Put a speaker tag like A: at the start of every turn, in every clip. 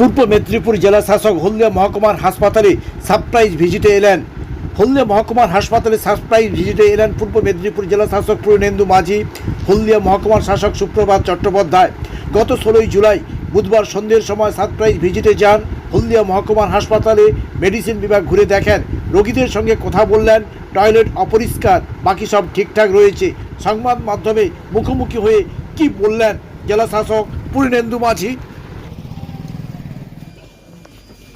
A: পূর্ব মেদিনীপুর জেলা শাসক হলদিয়া মহকুমার হাসপাতালে সারপ্রাইজ ভিজিটে এলেন। হলদিয়া মহকুমার হাসপাতালে সারপ্রাইজ ভিজিটে এলেন পূর্ব মেদিনীপুর জেলা শাসক পূর্ণেন্দু মাঝি হলদিয়া মহকুমার শাসক সুপ্রভাত চট্টোপাধ্যায়। গত ষোলোই জুলাই বুধবার সন্ধ্যের সময় সারপ্রাইজ ভিজিটে যান হলদিয়া মহকুমার হাসপাতালে মেডিসিন বিভাগ ঘুরে দেখেন। রোগীদের সঙ্গে কথা বললেন, টয়লেট অপরিষ্কার, বাকি সব ঠিকঠাক রয়েছে। সংবাদ মাধ্যমে মুখোমুখি হয়ে কি বললেন জেলা শাসক পূর্ণেন্দু মাঝি?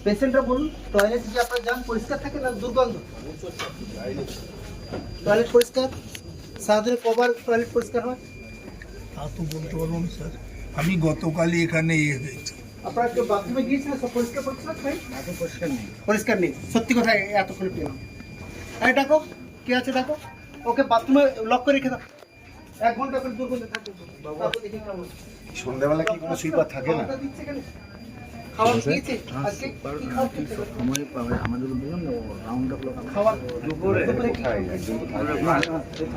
B: পেশেন্টরা বলুন টয়লেট যে আপনার যান পরিষ্কার থাকে না দুর্গন্ধ? টয়লেট পরিষ্কার? সারাদিনে কবার টয়লেট পরিষ্কার হয়?
C: তা তো বলতে পারব না স্যার। আমি গতকালই এখানে ইয়ে হয়েছি।
B: আপনারা কেউ বাথরুমে গিয়েছিলেন সব পরিষ্কার পরিষ্কার ভাই পরিষ্কার নেই। পরিষ্কার নেই। সত্যি কথা এতক্ষণ পেলাম আরে ডাকো। কে আছে ডাকো? ওকে বাথরুমে লক করে রেখে দাও। এক ঘণ্টা করে দুর্গন্ধ থাকবে। দেখি কেমন
D: সন্ধ্যাবেলা কি কোনো সুইপার থাকে না?
B: খাবারটা দিচ্ছে কেন? খাবার খেয়েছে আজকে কি খাবার খেয়েছে? খাবার দুপুরে কি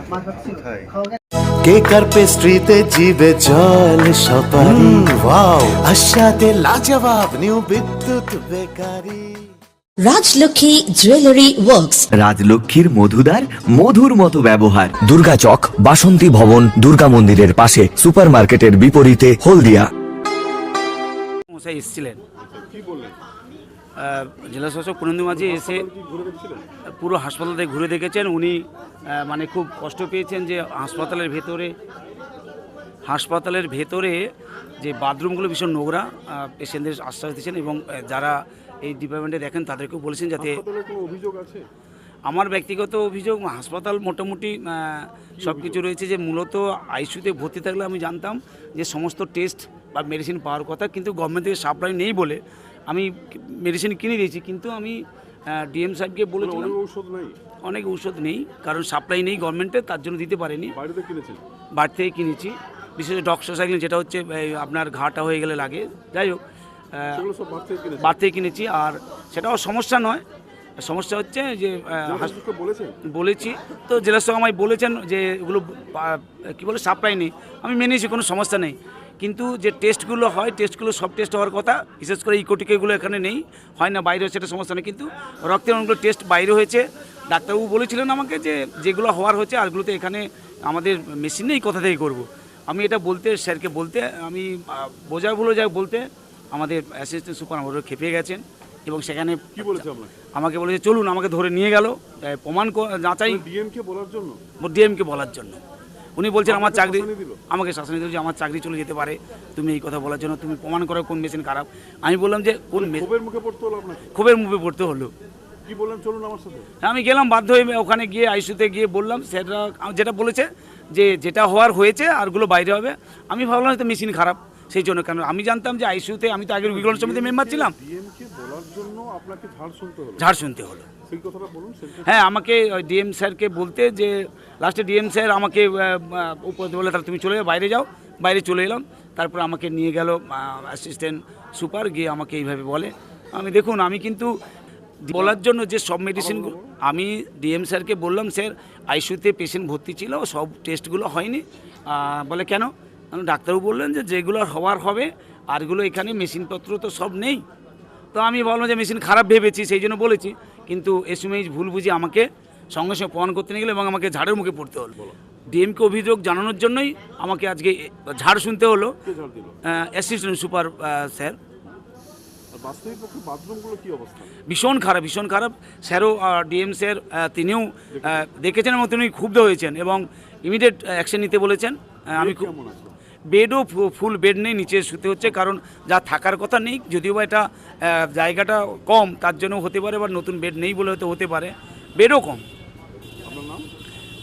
B: মাছ ভাত ছিল? খাওয়া গেছে?
E: কেক আর পেস্ট্রিতে জিবে জল সপারি ওয়াও। আশাতে লাজবাব new Bidyut bakery.
F: Rajlakshmi jewellery works.
G: রাজলক্ষ্মীর মধুদার মধুর মতো ব্যবহার।
H: দুর্গা চক বাসন্তী ভবন দুর্গা মন্দিরের পাশে সুপারমার্কেটের বিপরীতে হলদিয়া।
I: মশাই এসেছিলেন। আহ, জেলা শাসক পুরেন্দ্র মাঝি এসে পুরো হাসপাতালতে ঘুরে দেখেছেন। উনি মানে খুব কষ্ট পেয়েছেন যে হাসপাতালের ভেতরে হাসপাতালের ভেতরে যে বাথরুমগুলো ভীষণ নোংরা পেশেন্টদের আশ্বাস দিচ্ছেন এবং যারা এই ডিপার্টমেন্টে দেখেন তাদেরকেও বলেছেন যাতে আমার ব্যক্তিগত অভিযোগ হাসপাতাল মোটামুটি সব কিছু রয়েছে যে মূলত আইসিউতে ভর্তি থাকলে আমি জানতাম যে সমস্ত টেস্ট বা মেডিসিন পাওয়ার কথা কিন্তু গভর্নমেন্ট থেকে সাপ্লাই নেই বলে আমি মেডিসিন কিনে দিয়েছি কিন্তু আমি ডিএম সাহেবকে বলেছিলাম অনেক ঔষধ নেই? কারণ সাপ্লাই নেই গভর্নমেন্টে তার জন্য দিতে পারেনি। বাড়িতে কিনেছি বাড়ি থেকে কিনেছি বিশেষ ডক্টর সাইকেল যেটা হচ্ছে আপনার ঘাটা হয়ে গেলে লাগে যাই হোক বাড়ি থেকে কিনেছি আর সেটাও সমস্যা নয় সমস্যা হচ্ছে যে বলেছি। তো জেলার সঙ্গে আমায় বলেছেন যে এগুলো কি বলে সাপ্লাই নেই। আমি মেনেছি কোনো সমস্যা নেই। কিন্তু যে টেস্টগুলো হয় টেস্টগুলো সব টেস্ট হওয়ার কথা বিশেষ করে ইকোটিকেগুলো এখানে নেই। হয় না বাইরে সেটা সমস্যা নেই। কিন্তু রক্তের অনেকগুলো টেস্ট বাইরে হয়েছে। ডাক্তারবাবু বলেছিলেন আমাকে যে যেগুলো হওয়ার হচ্ছে আরগুলোতে এখানে আমাদের মেশিন নেই কোথা থেকে করব? আমি এটা বলতে স্যারকে বলতে আমি বোঝা ভুলো যাই বলতে আমাদের অ্যাসিস্ট্যান্ট সুপার আমাদের খেপে গেছেন। এবং সেখানে কি বলেছে আমাকে বলেছে চলুন আমাকে ধরে নিয়ে গেল। প্রমাণ যাচাই
J: ডিএমকে বলার জন্য?
I: ডিএমকে বলার জন্য। উনি বলছেন আমার চাকরি আমাকে শাসনে দিল যে আমার চাকরি চলে যেতে পারে। তুমি এই কথা বলার জন্য তুমি প্রমাণ করো কোন মেশিন খারাপ। আমি বললাম যে কোন
J: ক্ষোভের মুখে পড়তে হলো
I: ক্ষোভের মুভে পড়তে হলো।
J: কি চলুন আমার সাথে।
I: আমি গেলাম বাধ্য হয়ে ওখানে গিয়ে আইসিউতে গিয়ে বললাম সেটা যেটা বলেছে যে যেটা হওয়ার হয়েছে আরগুলো বাইরে হবে। আমি ভাবলাম হয়তো মেশিন খারাপ। সেই জন্য কেন? আমি জানতাম যে আইসিউতে আমি তো আগের বিকলন সমিতির মেম্বার ছিলাম।
J: ঝাড় শুনতে হলো।
I: হ্যাঁ আমাকে ডিএম স্যারকে বলতে যে লাস্টে ডিএম স্যার আমাকে উপর বলে তাহলে তুমি চলে যাও বাইরে যাও। বাইরে চলে এলাম। তারপর আমাকে নিয়ে গেল অ্যাসিস্ট্যান্ট সুপার গিয়ে আমাকে এইভাবে বলে। আমি দেখুন আমি কিন্তু বলার জন্য যে সব মেডিসিনগুলো আমি ডিএম স্যারকে বললাম স্যার আইসিউতে পেশেন্ট ভর্তি ছিল সব টেস্টগুলো হয়নি। বলে কেন? আমি ডাক্তারবাবু বললেন যে যেগুলো হওয়ার হবে আরগুলো এখানে মেশিনপত্র তো সব নেই। তো আমি বললাম যে মেশিন খারাপ ভেবেছি সেই জন্য বলেছি। কিন্তু এসএমএইচ ভুল বুঝি আমাকে সঙ্গে সঙ্গে প্রমাণ করতে নিয়ে গেলো এবং আমাকে ঝাড়ের মুখে পড়তে হল। হলো ডিএমকে অভিযোগ জানানোর জন্যই আমাকে আজকে ঝাড় শুনতে হলো। অ্যাসিস্ট্যান্ট সুপার স্যার ভীষণ খারাপ ভীষণ খারাপ। স্যারও ডিএম স্যার তিনিও দেখেছেন? এবং তিনি ক্ষুব্ধ হয়েছেন এবং ইমিডিয়েট অ্যাকশন নিতে বলেছেন। আমি খুব বেডও ফু- ফুল বেড নেই নিচে শুতে হচ্ছে কারণ যা থাকার কথা নেই যদিও বা এটা জায়গাটা কম তার জন্য হতে পারে বা নতুন বেড নেই বলে হয়তো হতে পারে। বেডও কম।
J: আপনার নাম?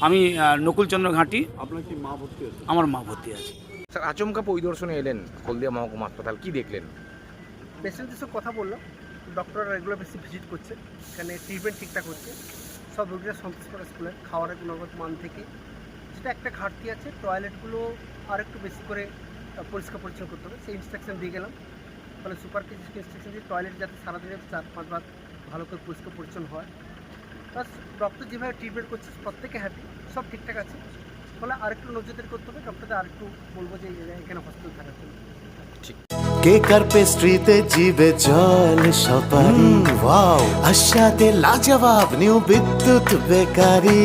I: আমি নকুলচন্দ্র ঘাঁটি।
J: আপনার কি মা ভর্তি আছে?
I: আমার মা ভর্তি আছে।
K: স্যার আচমকা পরিদর্শনে এলেন হলদিয়া মহকুমা হাসপাতাল কি দেখলেন?
B: পেশেন্টদের সঙ্গে কথা বললাম ডক্টররা রেগুলার বেশি ভিজিট করছে এখানে ট্রিটমেন্ট ঠিকঠাক হচ্ছে সব রোগীরা সন্তোষ করে স্কুলের খাওয়ারের গুণগত মান থেকে যেটা একটা ঘাটতি আছে। টয়লেটগুলো আর একটু বেশি করে পরিষ্কার পরিচ্ছন্ন করতে হবে। সেই ইনস্ট্রাকশন দিয়ে গেলাম। ফলে সুপার কিছু ইনস্ট্রাকশন দিয়ে টয়লেট যাতে সারাদিনে চার পাঁচবার ভালো করে পরিষ্কার পরিচ্ছন্ন হয়। প্লাস ডক্টর যেভাবে ট্রিটমেন্ট করছে প্রত্যেকে হ্যাপি সব ঠিকঠাক আছে। ফলে আরেকটু নজরদারি করতে হবে। ডক্টরদের আরেকটু বলব যে এখানে হসপিটাল থাকার জন্য।
E: কেক আর পেস্ট্রিতে জিবে জল সপারি? ওয়াও আশাতে লাজবাব নিউ বিদ্যুৎ বেকারি।